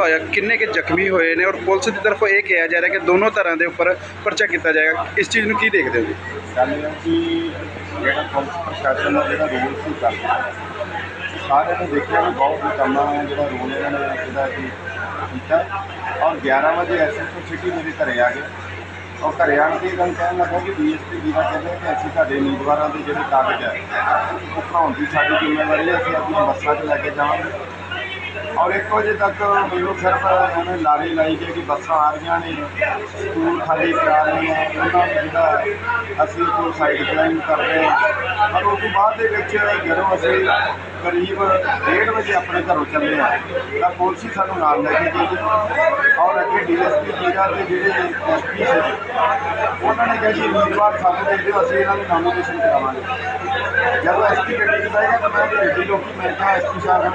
ਹੋਇਆ, ਕਿੰਨੇ ਕੇ ਜ਼ਖਮੀ ਹੋਏ ਨੇ ਔਰ ਪੁਲਿਸ ਦੀ ਤਰਫੋਂ ਇਹ ਕਿਹਾ ਜਾ ਰਿਹਾ ਕਿ ਦੋਨੋਂ ਤਰ੍ਹਾਂ ਦੇ ਉੱਪਰ ਪਰਚਾ ਕੀਤਾ ਜਾਏਗਾ। ਇਸ ਚੀਜ਼ ਨੂੰ ਕੀ ਦੇਖਦੇ ਹੋ ਜੀ? ਗੱਲ ਇਹ ਹੈ ਕਿ ਜਿਹੜਾ ਪੁਲਿਸ ਪ੍ਰਸ਼ਾਸਨ ਦਾ ਜਿਹੜਾ ਰੋਲ ਸੀ ਕਰਦਾ ਸਾਰਿਆਂ ਨੇ ਦੇਖਿਆ ਵੀ ਬਹੁਤ ਨਿਕੰਮਾ ਜਿਹੜਾ ਰੂਲ ਇਹਨਾਂ ਨੇ ਜਿਹੜਾ ਕਿ ਕੀਤਾ ਔਰ 11 ਵਜੇ ਐਸਐਸਓ ਸਿਟੀ ਮੇਰੇ ਘਰੇ ਆ ਗਏ। ਔਰ ਘਰੇ ਆਣ ਕੇ ਇਹ ਗੱਲ ਕਹਿਣ ਲੱਗਾ ਕਿ ਡੀਐਸਪੀ ਜੀ ਦਾ ਕਹਿੰਦੇ ਕਿ ਅਸੀਂ ਤੁਹਾਡੇ ਉਮੀਦਵਾਰਾਂ ਦੇ ਜਿਹੜੇ ਕਾਗਜ਼ ਹੈ ਉਹ ਭਰਾਉਣ ਦੀ ਸਾਡੀ ਜ਼ਿੰਮੇਵਾਰੀ ਹੈ, ਅਸੀਂ ਆਪਣੀਆਂ ਬੱਸਾਂ 'ਚ ਲੈ ਕੇ ਜਾਵਾਂਗੇ। ਔਰ 1 ਵਜੇ ਤੱਕ ਮੈਨੂੰ ਸਿਰਫ ਉਹਨੇ ਲਾਰੇ ਲਾਈ ਗਏ ਕਿ ਬੱਸਾਂ ਆ ਰਹੀਆਂ ਨੇ, ਸਕੂਲ ਖਾਲੀ ਕਰਾ ਰਹੇ ਆ ਉਹਨਾਂ ਨੂੰ ਜਿਹੜਾ ਅਸੀਂ ਕੋਈ ਸਾਈਡ ਕਲਾਈਮ ਕਰਦੇ ਹਾਂ। ਪਰ ਉਸ ਤੋਂ ਬਾਅਦ ਦੇ ਵਿੱਚ ਜਦੋਂ ਅਸੀਂ ਕਰੀਬ 1:30 ਵਜੇ ਆਪਣੇ ਘਰੋਂ ਚੱਲੇ ਆ ਤਾਂ ਪੁਲਿਸ ਹੀ ਸਾਨੂੰ ਨਾਲ ਲੈ ਕੇ ਗਈ। ਔਰ ਅੱਗੇ ਡੀਐਸਪੀ ਜੀਰਾ ਦੇ ਜਿਹੜੇ ਐਸਪੀ ਸੀ, ਉਹਨਾਂ ਨੇ ਕਿਹਾ ਜੀ ਉਮੀਦਵਾਰ ਸਾਨੂੰ ਦੇ ਦਿਓ, ਅਸੀਂ ਇਹਨਾਂ ਨੂੰ ਨਾਮੀਨੇਸ਼ਨ ਕਰਾਵਾਂਗੇ। ਜਦੋਂ ਐਸਪੀ ਗੱਡੀ 'ਚ ਮੈਂ ਉਹਦੀ ਗੱਡੀ ਰੋਕੀ ਮੈਂ ਕਿਹਾ ਐਸਪੀ ਸਾਹਿਬ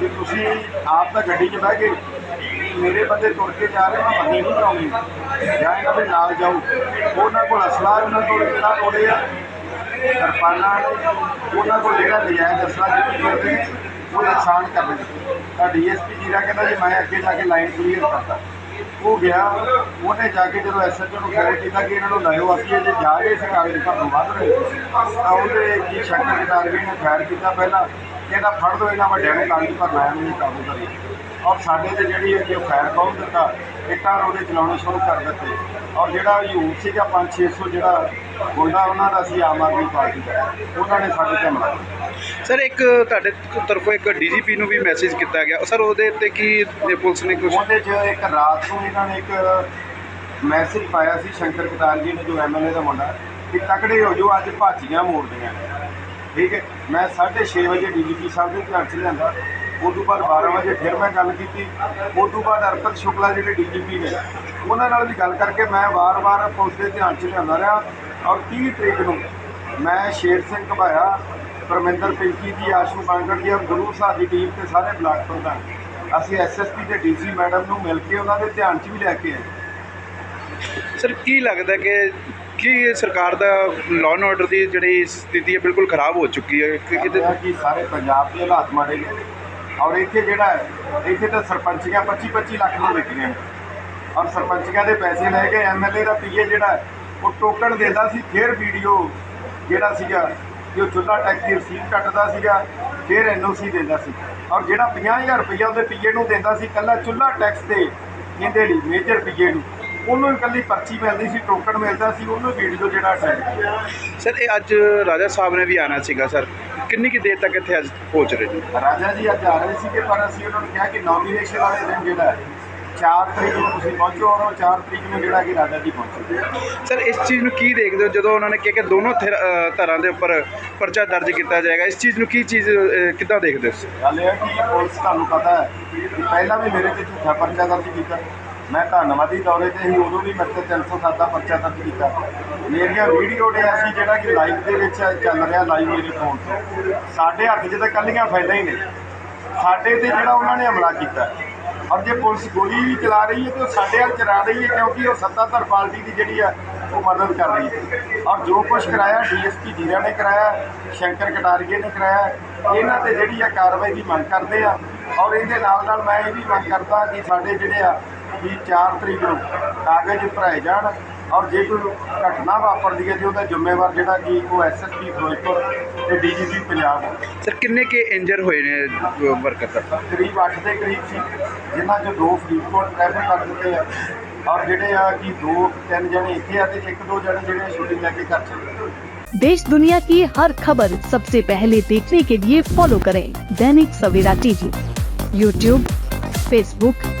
ਕਿ ਤੁਸੀਂ ਆਪ ਤਾਂ ਗੱਡੀ 'ਚ ਬਹਿ ਕੇ ਮੇਰੇ ਬੰਦੇ ਤੁਰ ਕੇ ਜਾ ਰਹੇ ਮੈਂ ਬੰਦੇ ਨਹੀਂ ਕਰਾਉਣੀ ਜਾਂ ਇਹਨਾਂ ਦੇ ਨਾਲ ਜਾਊ। ਉਹਨਾਂ ਕੋਲ ਅਸਲਾ ਉਹਨਾਂ ਕੋਲ ਕਿੰਨਾ ਕੋਲੇ ਆ? ਕਿਰਪਾਨਾਂ ਉਹਨਾਂ ਕੋਲ ਜਿਹੜਾ ਨਜਾਇਜ਼ ਅਸਲਾ ਜਿੱਤੀ ਕਰਦੇ ਉਹ ਨੁਕਸਾਨ ਕਰ ਦਿੰਦੇ ਤਾਂ ਡੀਐਸਪੀ ਜੀਰਾ ਕਹਿੰਦਾ ਜੀ, ਮੈਂ ਅੱਗੇ ਜਾ ਕੇ ਲਾਈਨ ਕਲੀਅਰ ਕਰਦਾ। ਉਹ ਗਿਆ, ਉਹਨੇ ਜਾ ਕੇ ਜਦੋਂ ਐਸਐਚਓ ਨੂੰ ਫੋਨ ਕੀਤਾ ਕਿ ਇਹਨਾਂ ਨੂੰ ਲਾਇਓ, ਅਸੀਂ ਜੇ ਜਾ ਰਹੇ ਸੀ, ਕਾਗਜ਼ ਭਰਨ ਵੱਧ ਰਹੇ ਤਾਂ ਉਹਦੇ ਕੀ ਸ਼ੰਕਰ ਕਟਾਰਵੀ ਨੇ ਫਾਇਰ ਕੀਤਾ ਪਹਿਲਾਂ, ਕਹਿੰਦਾ ਫੜ ਦੋ ਇਹਨਾਂ ਵੱਡਿਆਂ ਨੂੰ ਕਾਗਜ਼ ਭਰਨ ਆਇਆ ਨੂੰ ਕਾਬੂ ਕਰੀ ਔਰ ਸਾਡੇ ਤੇ ਜਿਹੜੀ ਕਿ ਫਾਇਰ ਕੌਣ ਦਿੱਤਾ ਇੱਟਾਂ ਰੋੜੇ ਚਲਾਉਣੇ ਸ਼ੁਰੂ ਕਰ ਦਿੱਤੇ। ਔਰ ਜਿਹੜਾ ਯੂਥ ਸੀਗਾ 5-600 ਜਿਹੜਾ ਗੁੰਡਾ ਉਹਨਾਂ ਦਾ ਸੀ ਆਮ ਆਦਮੀ ਪਾਰਟੀ ਦਾ। ਉਹਨਾਂ ਨੇ ਸਾਡੇ ਤੇ ਹਮਲਾ ਸਰ ਇੱਕ ਤੁਹਾਡੇ ਤਰਫੋਂ ਇੱਕ ਡੀਜੀਪੀ ਨੂੰ ਵੀ ਮੈਸੇਜ ਕੀਤਾ ਗਿਆ। ਸਰ ਉਹਦੇ ਤੇ ਕੀ ਪੁਲਿਸ ਨੇ ਕੁਝ ਉਹਦੇ 'ਚ ਇੱਕ ਰਾਤ ਨੂੰ ਇਹਨਾਂ ਨੇ ਇੱਕ ਮੈਸੇਜ ਪਾਇਆ ਸੀ ਸ਼ੰਕਰ ਕਟਾਰਜੀ ਨੇ ਜੋ ਐਮਐਲਏ ਦਾ ਮੁੰਡਾ ਕਿ ਤਕੜੇ ਹੋ ਜੋ ਅੱਜ ਭਾਜੀਆਂ ਮੋੜਦੀਆਂ ਠੀਕ ਹੈ? ਮੈਂ 6:30 ਵਜੇ ਡੀਜੀਪੀ ਸਾਹਿਬ ਦੇ ਧਿਆਨ 'ਚ ਲਿਆਂਦਾ। ਉਸ ਤੋਂ ਬਾਅਦ 12 ਵਜੇ ਫਿਰ ਮੈਂ ਗੱਲ ਕੀਤੀ। ਉਸ ਤੋਂ ਬਾਅਦ ਅਰਪਤ ਸ਼ੁਕਲਾ ਜਿਹੜੇ ਡੀਜੀਪੀ ਨੇ ਉਹਨਾਂ ਨਾਲ ਵੀ ਗੱਲ ਕਰਕੇ ਮੈਂ ਵਾਰ-ਵਾਰ ਪੁਲਿਸ ਦੇ ਧਿਆਨ 'ਚ ਲਿਆਉਂਦਾ ਰਿਹਾ ਔਰ 30 ਤਰੀਕ ਨੂੰ ਮੈਂ ਸ਼ੇਰ ਸਿੰਘ ਘਬਾਇਆ ਪਰਮਿੰਦਰ ਪਿੰਕੀ ਦੀ ਆਸ਼ੂ ਬਾਂਗੜ ਦੀ ਔਰ ਗੁਰੂ ਸਾਹਿਬ ਦੀ ਟੀਮ ਤੇ ਸਾਰੇ ਬਲਾਕ ਪ੍ਰਧਾਨ। ਅਸੀਂ ਐਸਐਸਪੀ ਤੇ ਡੀਸੀ ਮੈਡਮ ਨੂੰ ਮਿਲ ਕੇ ਉਹਨਾਂ ਦੇ ਧਿਆਨ 'ਚ ਵੀ ਲੈ ਕੇ ਆਏ। ਸਰ ਕੀ ਲੱਗਦਾ ਕਿ ਕੀ ਸਰਕਾਰ ਦਾ ਲਾਅ ਐਂਡ ਆਰਡਰ ਦੀ ਜਿਹੜੀ ਸਥਿਤੀ ਹੈ ਬਿਲਕੁਲ ਖਰਾਬ ਹੋ ਚੁੱਕੀ ਹੈ ਕਿ ਸਾਰੇ ਪੰਜਾਬ ਦੇ ਹਾਲਾਤ ਮਾੜੇ ਨੇ। ਔਰ ਇੱਥੇ ਜਿਹੜਾ ਹੈ, ਇੱਥੇ ਤਾਂ ਸਰਪੰਚੀਆਂ 25 25 ਲੱਖ ਨੂੰ ਵਿਕੀਆਂ ਨੇ। ਔਰ ਸਰਪੰਚੀਆਂ ਦੇ ਪੈਸੇ ਲੈ ਕੇ ਐਮਐਲਏ ਦਾ ਪੀਏ ਜਿਹੜਾ ਉਹ ਟੋਕਨ ਦਿੰਦਾ ਸੀ, ਫਿਰ ਵੀਡੀਓ ਜਿਹੜਾ ਸੀਗਾ ਕਿ ਉਹ ਚੁੱਲਾ ਟੈਕਸ ਦੀ ਰਸੀਦ ਕੱਟਦਾ ਸੀਗਾ, ਫਿਰ ਐਨਓਸੀ ਦਿੰਦਾ ਸੀ। ਔਰ ਜਿਹੜਾ 50000 ਰੁਪਈਆ ਉਹਦੇ ਪੀਏ ਨੂੰ ਦਿੰਦਾ ਸੀ, ਕੱਲਾ ਚੁੱਲਾ ਟੈਕਸ ਤੇ ਇਹਦੇ ਲਈ ਮੇਜਰ ਪੀਏ ਨੂੰ। ਉਹਨੂੰ ਇਕੱਲੀ ਪਰਚੀ ਮਿਲਦੀ ਸੀ ਟੋਕਨ ਮਿਲਦਾ ਸੀ ਉਹਨੂੰ ਵੀਡੀਓ ਜਿਹੜਾ ਕੀਤਾ ਸਰ ਇਹ ਅੱਜ ਰਾਜਾ ਸਾਹਿਬ ਨੇ ਵੀ ਆਣਾ ਸੀਗਾ ਸਰ। ਕਿੰਨੀ ਕੀ ਦੇਰ ਤੱਕ ਇੱਥੇ ਅੱਜ ਪਹੁੰਚ ਰਹੇ ਨੇ? ਰਾਜਾ ਜੀ ਅੱਜ ਆ ਰਹੇ ਸੀਗੇ ਪਰ ਅਸੀਂ ਉਹਨਾਂ ਨੂੰ ਕਿਹਾ ਕਿ ਨੋਮੀਨੇਸ਼ਨ ਵਾਲੇ ਦਿਨ ਜਿਹੜਾ ਹੈ 4 ਤਰੀਕ ਨੂੰ ਤੁਸੀਂ ਪਹੁੰਚੋ ਔਰ 4 ਤਰੀਕ ਨੂੰ ਜਿਹੜਾ ਕਿ ਰਾਜਾ ਜੀ ਪਹੁੰਚੋ। ਸਰ ਇਸ ਚੀਜ਼ ਨੂੰ ਕੀ ਦੇਖਦੇ ਹੋ ਜਦੋਂ ਉਹਨਾਂ ਨੇ ਕਿਹਾ ਕਿ ਦੋਨੋਂ ਧਿਰ- ਦੇ ਉੱਪਰ ਪਰਚਾ ਦਰਜ ਕੀਤਾ ਜਾਏਗਾ ਇਸ ਚੀਜ਼ ਨੂੰ ਕੀ ਚੀਜ਼ ਕਿੱਦਾਂ ਦੇਖਦੇ ਹੋ? ਗੱਲ ਇਹ ਹੈ ਕਿ ਪੁਲਿਸ ਤੁਹਾਨੂੰ ਪਤਾ ਹੈ ਕਿ ਪਹਿਲਾਂ ਵੀ ਮੇਰੇ ਤੇ ਝੂਠਾ ਪਰਚਾ ਦਰਜ ਕੀਤਾ। ਮੈਂ ਧੰਨਵਾਦੀ ਦੌਰੇ ਤੇ ਹੀ ਉਦੋਂ ਵੀ ਮੇਰੇ ਤੇ 307 ਦਾ ਪਰਚਾ ਦਰਜ ਕੀਤਾ। ਮੇਰੀਆਂ ਵੀਡੀਓ ਨੇ ਅਸੀਂ ਜਿਹੜਾ ਕਿ ਲਾਈਵ ਦੇ ਵਿੱਚ ਚੱਲ ਰਿਹਾ ਲਾਈਵ ਮੇਰੇ ਫੋਨ 'ਤੇ। ਸਾਡੇ ਹੱਥ 'ਚ ਤਾਂ ਕੱਲੀਆਂ ਫਾਈਲਾਂ ਹੀ ਨੇ। ਸਾਡੇ ਤੇ ਜਿਹੜਾ ਉਹਨਾਂ ਨੇ ਹਮਲਾ ਕੀਤਾ। ਔਰ ਜੇ ਪੁਲਿਸ ਗੋਲੀ ਵੀ ਚਲਾ ਰਹੀ ਹੈ ਤੇ ਉਹ ਸਾਡੇ ਹੱਥ ਚਲਾ ਰਹੀ ਹੈ ਕਿਉਂਕਿ ਉਹ ਸੱਤਾਧਰ ਪਾਰਟੀ ਦੀ ਜਿਹੜੀ ਆ, ਉਹ ਮਦਦ ਕਰ ਰਹੀ ਹੈ। ਔਰ ਜੋ ਕੁਝ ਕਰਾਇਆ, ਡੀਐਸਪੀ ਜੀਰਾ ਨੇ ਕਰਾਇਆ, ਸ਼ੰਕਰ ਕਟਾਰੀਏ ਨੇ ਕਰਾਇਆ, ਇਹਨਾਂ ਤੇ ਜਿਹੜੀ ਆ ਕਾਰਵਾਈ ਦੀ ਮੰਗ ਕਰਦੇ ਆ। ਔਰ ਇਹਦੇ ਨਾਲ ਨਾਲ ਮੈਂ ਇਹ ਵੀ ਮੰਗ ਕਰਦਾ ਕਿ ਸਾਡੇ ਜਿਹੜੇ ਆ ਵੀ 4 ਤਰੀਕ ਨੂੰ ਕਾਗਜ਼ ਭਰਾਏ ਜਾਣ ਔਰ ਜੇ ਕੋਈ ਘਟਨਾ ਵਾਪਰਦੀ ਹੈ ਤੇ ਉਹਦਾ ਜ਼ਿੰਮੇਵਾਰ ਜਿਹੜਾ ਕਿ ਉਹ ਐਸਐਸਪੀ ਫਿਰੋਜ਼ਪੁਰ ਤੇ ਡੀਜੀਪੀ ਪੰਜਾਬ ਹੈ ਸਰ ਕਿੰਨੇ ਕੇ ਇੰਜਰ ਹੋਏ ਨੇ ਵਰਕਰ ਦਾ ਕਰੀਬ 8 ਦੇ ਕਰੀਬ ਸੀ ਜਿਨ੍ਹਾਂ ਚੋਂ ਦੋ ਫਰੀਦਕੋਟ ਰੈਫਰ ਕਰ ਦਿੱਤੇ ਆ ਔਰ ਜਿਹੜੇ ਆ ਕਿ ਦੋ ਤਿੰਨ ਜਣੇ ਇੱਥੇ ਆ ਤੇ ਇੱਕ ਦੋ ਜਣੇ ਜਿਹੜੇ ਸ਼ੂਟਿੰਗ ਲੈ ਕੇ ਘਰ ਚਲੇ ਗਏ देश दुनिया की हर खबर सबसे पहले देखने के लिए फॉलो करें Dainik Savera TV YouTube Facebook